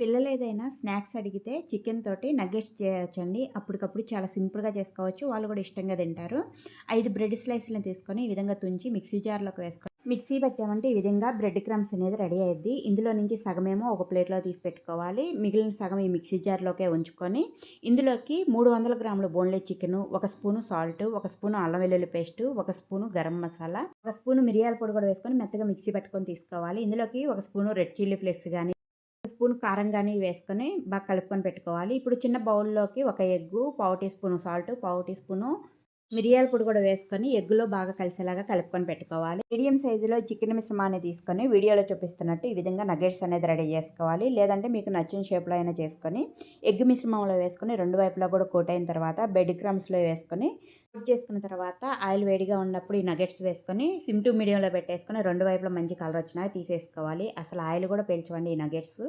పిల్లలు ఏదైనా స్నాక్స్ అడిగితే చికెన్ తోటి నగ్గెట్స్ చేయొచ్చండి. అప్పటికప్పుడు చాలా సింపుల్గా చేసుకోవచ్చు. వాళ్ళు కూడా ఇష్టంగా తింటారు. ఐదు బ్రెడ్ స్లైస్లను తీసుకొని ఈ విధంగా తుంచి మిక్సీ జార్లోకి వేసుకొని మిక్సీ పెట్టామంటే ఈ విధంగా బ్రెడ్ క్రమ్స్ అనేది రెడీ అయ్యింది ఇందులో నుంచి సగమేమో ఒక ప్లేట్లో తీసి పెట్టుకోవాలి. మిగిలిన సగం ఈ మిక్సీ జార్లోకే ఉంచుకొని ఇందులోకి మూడు వందల గ్రాముల బోన్లెస్ చికెన్ ఒక స్పూను సాల్ట్ ఒక స్పూను అల్లం వెల్లుల్లి పేస్ట్ ఒక స్పూను గరం మసాలా ఒక స్పూను మిరియాల పొడి కూడా వేసుకొని మెత్తగా మిక్సీ పెట్టుకొని తీసుకోవాలి. ఇందులోకి ఒక స్పూను రెడ్ చిల్లీ ఫ్లేక్స్ కానీ స్పూన్ కారం కానీ వేసుకొని బాగా కలుపుకొని పెట్టుకోవాలి. ఇప్పుడు చిన్న బౌల్లోకి ఒక ఎగ్గు పావు టీ స్పూన్ సాల్ట్ పావు టీ స్పూను మిరియాల పొడి కూడా వేసుకొని ఎగ్గులో బాగా కలిసేలాగా కలుపుకొని పెట్టుకోవాలి. మీడియం సైజులో చికెన్ మిశ్రమాన్ని తీసుకొని వీడియోలో చూపిస్తున్నట్టు ఈ విధంగా నగెట్స్ అనేది రెడీ చేసుకోవాలి. లేదంటే మీకు నచ్చిన షేప్లో అయినా చేసుకొని ఎగ్ మిశ్రమంలో వేసుకొని రెండు వైపులా కూడా కోట్ అయిన తర్వాత బెడ్ క్రమ్స్లో వేసుకొని కుక్ చేసుకున్న తర్వాత ఆయిల్ వేడిగా ఉన్నప్పుడు ఈ నగెట్స్ వేసుకొని సిమ్ టు మీడియంలో పెట్టేసుకొని రెండు వైపులా మంచి కలర్ వచ్చినా తీసేసుకోవాలి. అసలు ఆయిల్ కూడా పీల్చవండి ఈ నగెట్స్.